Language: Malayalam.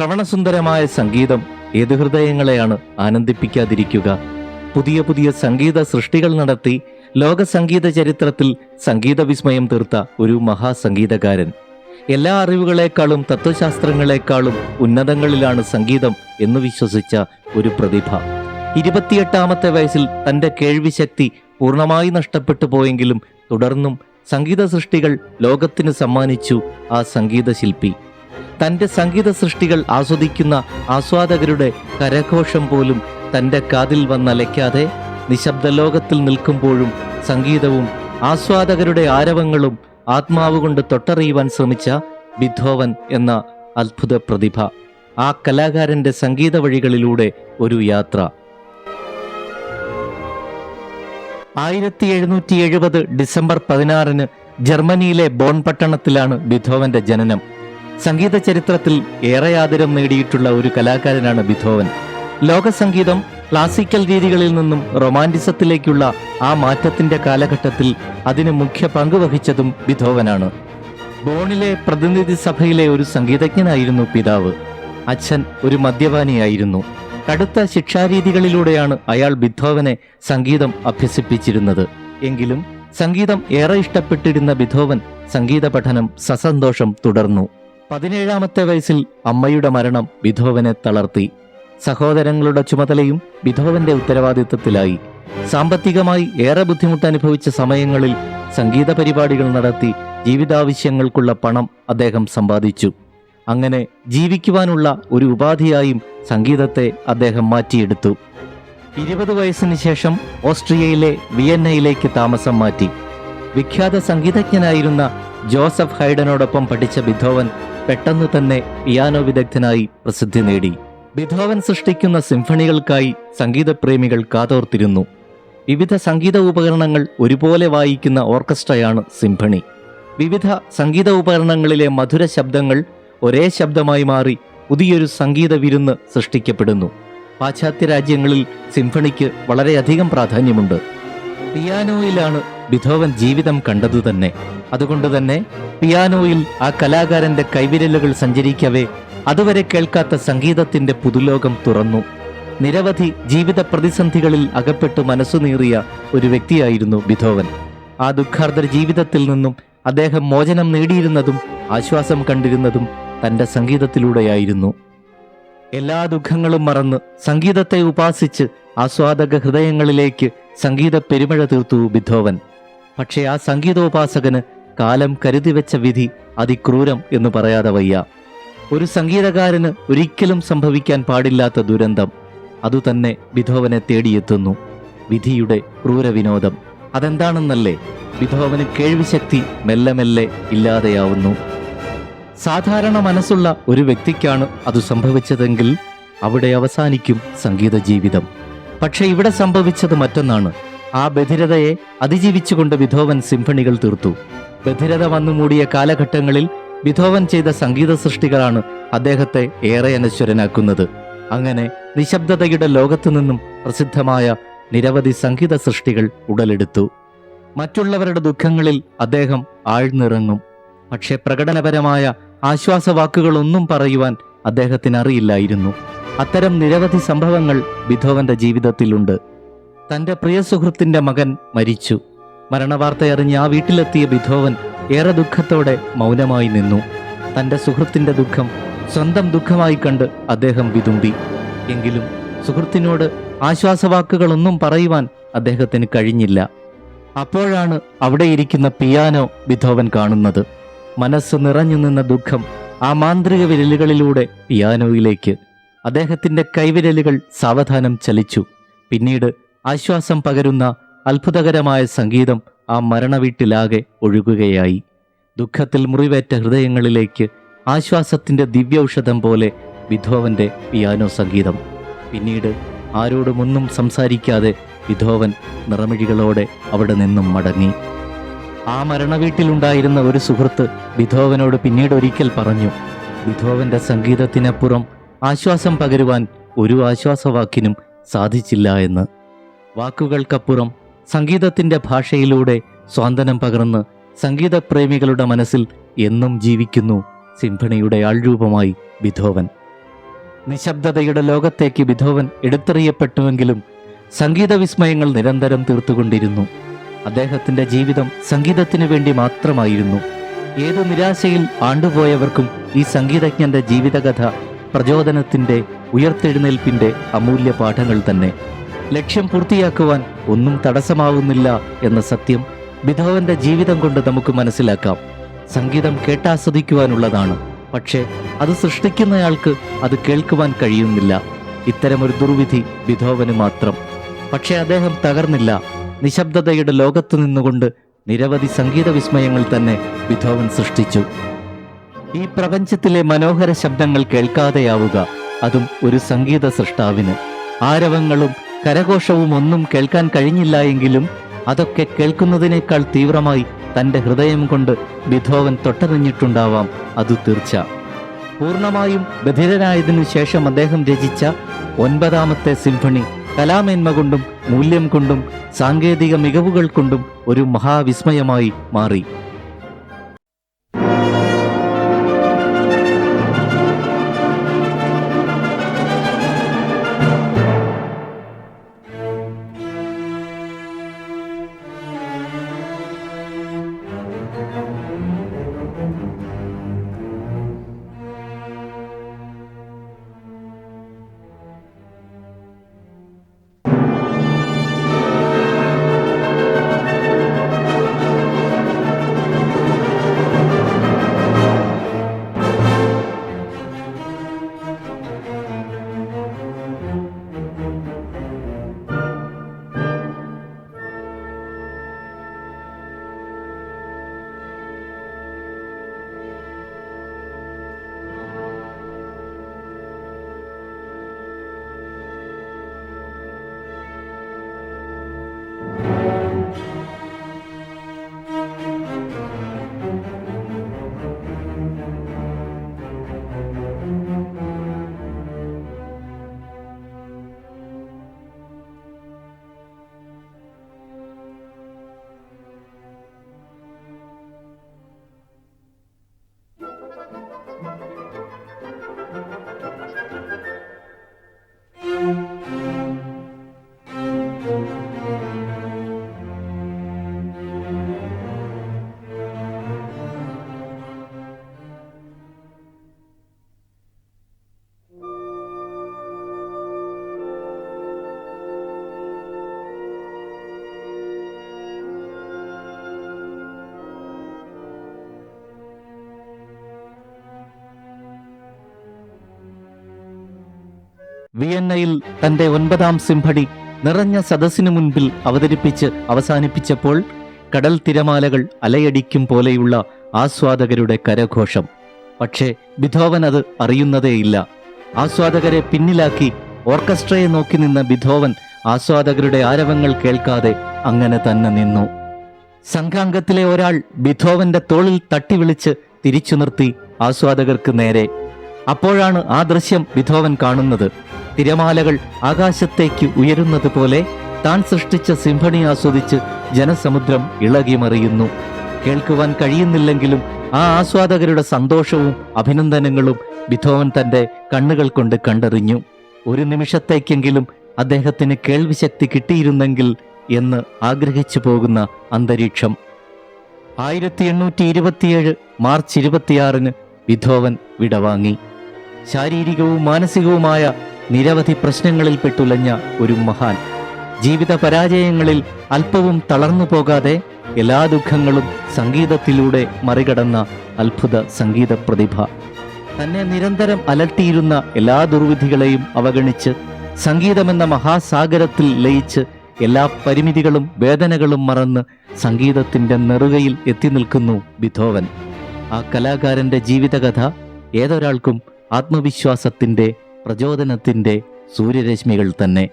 ശ്രവണസുന്ദരമായ സംഗീതം ഏത് ഹൃദയങ്ങളെയാണ് ആനന്ദിപ്പിക്കാതിരിക്കുക? പുതിയ പുതിയ സംഗീത സൃഷ്ടികൾ നടത്തി ലോക സംഗീത ചരിത്രത്തിൽ സംഗീത വിസ്മയം തീർത്ത ഒരു മഹാസംഗീതകാരൻ. എല്ലാ അറിവുകളെക്കാളും തത്വശാസ്ത്രങ്ങളെക്കാളും ഉന്നതങ്ങളിലാണ് സംഗീതം എന്ന് വിശ്വസിച്ച ഒരു പ്രതിഭ. ഇരുപത്തിയെട്ടാമത്തെ വയസ്സിൽ തന്റെ കേൾവിശക്തി പൂർണമായി നഷ്ടപ്പെട്ടു പോയെങ്കിലും തുടർന്നും സംഗീത സൃഷ്ടികൾ ലോകത്തിന് സമ്മാനിച്ചു ആ സംഗീത തന്റെ സംഗീത സൃഷ്ടികൾ ആസ്വദിക്കുന്ന ആസ്വാദകരുടെ കരഘോഷം പോലും തന്റെ കാതിൽ വന്നലയ്ക്കാതെ നിശബ്ദ ലോകത്തിൽ നിൽക്കുമ്പോഴും സംഗീതവും ആസ്വാദകരുടെ ആരവങ്ങളും ആത്മാവ് കൊണ്ട് തൊട്ടറിയുവാൻ ശ്രമിച്ച ബിധോവൻ എന്ന അത്ഭുത പ്രതിഭ. ആ കലാകാരന്റെ സംഗീത വഴികളിലൂടെ ഒരു യാത്ര. ആയിരത്തി എഴുന്നൂറ്റി എഴുപത് ഡിസംബർ പതിനാറിന് ജർമ്മനിയിലെ ബോൺ പട്ടണത്തിലാണ് ബിധോവന്റെ ജനനം. സംഗീത ചരിത്രത്തിൽ ഏറെ ആദരം നേടിയിട്ടുള്ള ഒരു കലാകാരനാണ് ബിധോവൻ. ലോകസംഗീതം ക്ലാസിക്കൽ രീതികളിൽ നിന്നും റൊമാന്റിസത്തിലേക്കുള്ള ആ മാറ്റത്തിന്റെ കാലഘട്ടത്തിൽ അതിന് മുഖ്യ പങ്ക് വഹിച്ചതും ബിധോവനാണ്. ബോണിലെ പ്രതിനിധി സഭയിലെ ഒരു സംഗീതജ്ഞനായിരുന്നു പിതാവ്. അച്ഛൻ ഒരു മദ്യപാനിയായിരുന്നു. കടുത്ത ശിക്ഷാരീതികളിലൂടെയാണ് അയാൾ ബിധോവനെ സംഗീതം അഭ്യസിപ്പിച്ചിരുന്നത്. എങ്കിലും സംഗീതം ഏറെ ഇഷ്ടപ്പെട്ടിരുന്ന ബിധോവൻ സംഗീത പഠനം സസന്തോഷം തുടർന്നു. പതിനേഴാമത്തെ വയസ്സിൽ അമ്മയുടെ മരണം വിധവനെ തളർത്തി. സഹോദരങ്ങളുടെ ചുമതലയും വിധവന്റെ ഉത്തരവാദിത്തത്തിലായി സാമ്പത്തികമായി ഏറെ ബുദ്ധിമുട്ട് അനുഭവിച്ച സമയങ്ങളിൽ സംഗീത പരിപാടികൾ നടത്തി ജീവിതാവശ്യങ്ങൾക്കുള്ള പണം അദ്ദേഹം സമ്പാദിച്ചു. അങ്ങനെ ജീവിക്കുവാനുള്ള ഒരു ഉപാധിയായും സംഗീതത്തെ അദ്ദേഹം മാറ്റിയെടുത്തു. ഇരുപത് വയസ്സിന് ശേഷം ഓസ്ട്രിയയിലെ വിയന്നയിലേക്ക് താമസം മാറ്റി. വിഖ്യാത സംഗീതജ്ഞനായിരുന്ന ജോസഫ് ഹൈഡനോടൊപ്പം പഠിച്ച ബിധോവൻ പെട്ടെന്ന് തന്നെ പിയാനോ വിദഗ്ധനായി പ്രസിദ്ധി നേടി. ബിധോവൻ സൃഷ്ടിക്കുന്ന സിംഫണികൾക്കായി സംഗീതപ്രേമികൾ കാതോർത്തിരുന്നു. വിവിധ സംഗീത ഉപകരണങ്ങൾ ഒരുപോലെ വായിക്കുന്ന ഓർക്കസ്ട്രയാണ് സിംഫണി. വിവിധ സംഗീത ഉപകരണങ്ങളിലെ മധുര ശബ്ദങ്ങൾ ഒരേ ശബ്ദമായി മാറി പുതിയൊരു സംഗീത വിരുന്ന് സൃഷ്ടിക്കപ്പെടുന്നു. പാശ്ചാത്യ രാജ്യങ്ങളിൽ സിംഫണിക്ക് വളരെയധികം പ്രാധാന്യമുണ്ട്. പിയാനോയിലാണ് ബിധോവൻ ജീവിതം കണ്ടതു തന്നെ. അതുകൊണ്ട് തന്നെ പിയാനോയിൽ ആ കലാകാരന്റെ കൈവിരലുകൾ സഞ്ചരിക്കവേ അതുവരെ കേൾക്കാത്ത സംഗീതത്തിന്റെ പുതുലോകം തുറന്നു. നിരവധി ജീവിത പ്രതിസന്ധികളിൽ അകപ്പെട്ട് മനസ്സുനീറിയ ഒരു വ്യക്തിയായിരുന്നു ബിധോവൻ. ആ ദുഃഖാർദ്ര ജീവിതത്തിൽ നിന്നും അദ്ദേഹം മോചനം നേടിയിരുന്നതും ആശ്വാസം കണ്ടിരുന്നതും തന്റെ സംഗീതത്തിലൂടെയായിരുന്നു. എല്ലാ ദുഃഖങ്ങളും മറന്ന് സംഗീതത്തെ ഉപാസിച്ച് ആസ്വാദക ഹൃദയങ്ങളിലേക്ക് സംഗീത പെരുമഴ തീർത്തു ബിധോവൻ. പക്ഷേ ആ സംഗീതോപാസകന് കാലം കരുതിവെച്ച വിധി അതിക്രൂരം എന്ന് പറയാതെ വയ്യ. ഒരു സംഗീതകാരന് ഒരിക്കലും സംഭവിക്കാൻ പാടില്ലാത്ത ദുരന്തം അതുതന്നെ വിധോവനെ തേടിയെത്തുന്നു. വിധിയുടെ ക്രൂരവിനോദം. അതെന്താണെന്നല്ലേ? വിധോവന് കേൾവിശക്തി മെല്ലെ മെല്ലെ ഇല്ലാതെയാവുന്നു. സാധാരണ മനസ്സുള്ള ഒരു വ്യക്തിക്കാണ് അത് സംഭവിച്ചതെങ്കിൽ അവിടെ അവസാനിക്കും സംഗീത ജീവിതം പക്ഷെ ഇവിടെ സംഭവിച്ചത് മറ്റൊന്നാണ്. ആ ബധിരതയെ അതിജീവിച്ചുകൊണ്ട് വിധോവൻ സിംഫണികൾ തീർത്തു. ബധിരത വന്നു മൂടിയ കാലഘട്ടങ്ങളിൽ വിധോവൻ ചെയ്ത സംഗീത സൃഷ്ടികളാണ് അദ്ദേഹത്തെ ഏറെ അനശ്വരനാക്കുന്നത്. അങ്ങനെ നിശബ്ദതയുടെ ലോകത്തു നിന്നും പ്രസിദ്ധമായ നിരവധി സംഗീത സൃഷ്ടികൾ ഉടലെടുത്തു. മറ്റുള്ളവരുടെ ദുഃഖങ്ങളിൽ അദ്ദേഹം ആഴ്ന്നിറങ്ങും. പക്ഷെ പ്രകടനപരമായ ആശ്വാസവാക്കുകളൊന്നും പറയുവാൻ അദ്ദേഹത്തിന് അറിയില്ലായിരുന്നു അത്തരം നിരവധി സംഭവങ്ങൾ വിധോവന്റെ ജീവിതത്തിലുണ്ട്. തന്റെ പ്രിയ സുഹൃത്തിന്റെ മകൻ മരിച്ചു. മരണവാർത്തയറിഞ്ഞ് ആ വീട്ടിലെത്തിയ ബിധോവൻ ഏറെ ദുഃഖത്തോടെ മൗനമായി നിന്നു. തന്റെ സുഹൃത്തിന്റെ ദുഃഖം സ്വന്തം ദുഃഖമായി കണ്ട് അദ്ദേഹം വിതുമ്പി. എങ്കിലും സുഹൃത്തിനോട് ആശ്വാസവാക്കുകളൊന്നും പറയുവാൻ അദ്ദേഹത്തിന് കഴിഞ്ഞില്ല. അപ്പോഴാണ് അവിടെയിരിക്കുന്ന പിയാനോ ബിധോവൻ കാണുന്നത്. മനസ്സ് നിറഞ്ഞു നിന്ന ദുഃഖം ആ മാന്ത്രിക വിരലുകളിലൂടെ പിയാനോയിലേക്ക്. അദ്ദേഹത്തിന്റെ കൈവിരലുകൾ സാവധാനം ചലിച്ചു. പിന്നീട് ആശ്വാസം പകരുന്ന അത്ഭുതകരമായ സംഗീതം ആ മരണവീട്ടിലാകെ ഒഴുകുകയായി. ദുഃഖത്തിൽ മുറിവേറ്റ ഹൃദയങ്ങളിലേക്ക് ആശ്വാസത്തിന്റെ ദിവ്യൌഷധം പോലെ വിധോവന്റെ പിയാനോ സംഗീതം. പിന്നീട് ആരോടുമൊന്നും സംസാരിക്കാതെ വിധോവൻ നിറമിഴികളോടെ അവിടെ നിന്നും മടങ്ങി. ആ മരണവീട്ടിലുണ്ടായിരുന്ന ഒരു സുഹൃത്ത് വിധോവനോട് പിന്നീട് ഒരിക്കൽ പറഞ്ഞു വിധോവന്റെ സംഗീതത്തിനപ്പുറം ആശ്വാസം പകരുവാൻ ഒരു ആശ്വാസവാക്കിനും സാധിച്ചില്ല എന്ന്. വാക്കുകൾക്കപ്പുറം സംഗീതത്തിന്റെ ഭാഷയിലൂടെ സ്വാന്തനം പകർന്ന് സംഗീതപ്രേമികളുടെ മനസ്സിൽ എന്നും ജീവിക്കുന്നു സിംഫണിയുടെ ആൾരൂപമായി വിധോവൻ നിശബ്ദതയുടെ ലോകത്തേക്ക് വിധോവൻ എടുത്തെറിയപ്പെട്ടുവെങ്കിലും സംഗീത വിസ്മയങ്ങൾ നിരന്തരം തീർത്തുകൊണ്ടിരുന്നു. അദ്ദേഹത്തിന്റെ ജീവിതം സംഗീതത്തിനു വേണ്ടി മാത്രമായിരുന്നു. ഏത് നിരാശയിൽ ആണ്ടുപോയവർക്കും ഈ സംഗീതജ്ഞന്റെ ജീവിതകഥ പ്രചോദനത്തിന്റെ ഉയർത്തെഴുന്നേൽപ്പിന്റെ അമൂല്യ പാഠങ്ങൾ തന്നെ. ലക്ഷ്യം പൂർത്തിയാക്കുവാൻ ഒന്നും തടസ്സമാവുന്നില്ല എന്ന സത്യം വിധവന്റെ ജീവിതം കൊണ്ട് നമുക്ക് മനസ്സിലാക്കാം. സംഗീതം കേട്ടാസ്വദിക്കുവാനുള്ളതാണ്. പക്ഷേ അത് സൃഷ്ടിക്കുന്നയാൾക്ക് അത് കേൾക്കുവാൻ കഴിയുന്നില്ല. ഇത്തരമൊരു ദുർവിധി വിധോവന് മാത്രം. പക്ഷേ അദ്ദേഹം തകർന്നില്ല. നിശബ്ദതയുടെ ലോകത്ത് നിന്നുകൊണ്ട് നിരവധി സംഗീത വിസ്മയങ്ങൾ തന്നെ വിധോവൻ സൃഷ്ടിച്ചു. ഈ പ്രപഞ്ചത്തിലെ മനോഹര ശബ്ദങ്ങൾ കേൾക്കാതെയാവുക അതും ഒരു സംഗീത സൃഷ്ടാവിന്. ആരവങ്ങളും കരഘോഷവും ഒന്നും കേൾക്കാൻ കഴിഞ്ഞില്ല എങ്കിലും അതൊക്കെ കേൾക്കുന്നതിനേക്കാൾ തീവ്രമായി തന്റെ ഹൃദയം കൊണ്ട് ബിധോവൻ തൊട്ടറിഞ്ഞിട്ടുണ്ടാവാം അത് തീർച്ച. പൂർണമായും ബധിരനായതിനു ശേഷം അദ്ദേഹം രചിച്ച ഒൻപതാമത്തെ സിംഫണി കലാമേന്മ കൊണ്ടും മൂല്യം കൊണ്ടും സാങ്കേതിക മികവുകൾ കൊണ്ടും ഒരു മഹാവിസ്മയമായി മാറി. വിയന്നയിൽ തന്റെ ഒൻപതാം സിംഹടി നിറഞ്ഞ സദസ്സിനു മുൻപിൽ അവതരിപ്പിച്ച് അവസാനിപ്പിച്ചപ്പോൾ കടൽ തിരമാലകൾ അലയടിക്കും പോലെയുള്ള ആസ്വാദകരുടെ കരഘോഷം. പക്ഷേ ബിധോവൻ അത് അറിയുന്നതേയില്ല. ആസ്വാദകരെ പിന്നിലാക്കി ഓർക്കസ്ട്രയെ നോക്കി നിന്ന ബിധോവൻ ആസ്വാദകരുടെ ആരവങ്ങൾ കേൾക്കാതെ അങ്ങനെ തന്നെ നിന്നു. സംഘാംഗത്തിലെ ഒരാൾ ബിധോവന്റെ തോളിൽ തട്ടി വിളിച്ച് തിരിച്ചു നിർത്തി ആസ്വാദകർക്ക് നേരെ അപ്പോഴാണ് ആ ദൃശ്യം വിധോവൻ കാണുന്നത്. തിരമാലകൾ ആകാശത്തേക്ക് ഉയരുന്നത് പോലെ താൻ സൃഷ്ടിച്ച സിംഫണി ആസ്വദിച്ച് ജനസമുദ്രം ഇളകിമറിയുന്നു. കേൾക്കുവാൻ കഴിയുന്നില്ലെങ്കിലും ആ ആസ്വാദകരുടെ സന്തോഷവും അഭിനന്ദനങ്ങളും വിധോവൻ തന്റെ കണ്ണുകൾ കൊണ്ട് കണ്ടറിഞ്ഞു. ഒരു നിമിഷത്തേക്കെങ്കിലും അദ്ദേഹത്തിന് കേൾവിശക്തി കിട്ടിയിരുന്നെങ്കിൽ എന്ന് ആഗ്രഹിച്ചു പോകുന്ന അന്തരീക്ഷം. ആയിരത്തി എണ്ണൂറ്റി ഇരുപത്തിയേഴ് മാർച്ച് ഇരുപത്തിയാറിന് വിധോവൻ വിടവാങ്ങി. ശാരീരികവും മാനസികവുമായ നിരവധി പ്രശ്നങ്ങളിൽ പെട്ടുലഞ്ഞ ഒരു മഹാൻ. ജീവിത പരാജയങ്ങളിൽ അല്പവും തളർന്നു പോകാതെ എല്ലാ ദുഃഖങ്ങളും സംഗീതത്തിലൂടെ മറികടന്ന അത്ഭുത സംഗീത പ്രതിഭ. തന്നെ നിരന്തരം അലട്ടിയിരുന്ന എല്ലാ ദുർവിധികളെയും അവഗണിച്ച് സംഗീതമെന്ന മഹാസാഗരത്തിൽ ലയിച്ച് എല്ലാ പരിമിതികളും വേദനകളും മറന്ന് സംഗീതത്തിന്റെ നെറുകയിൽ എത്തി നിൽക്കുന്നു ബിധോവൻ. ആ കലാകാരന്റെ ജീവിതകഥ ഏതൊരാൾക്കും ആത്മവിശ്വാസത്തിന്റെ പ്രചോദനത്തിന്റെ സൂര്യരശ്മികൾ തന്നെ.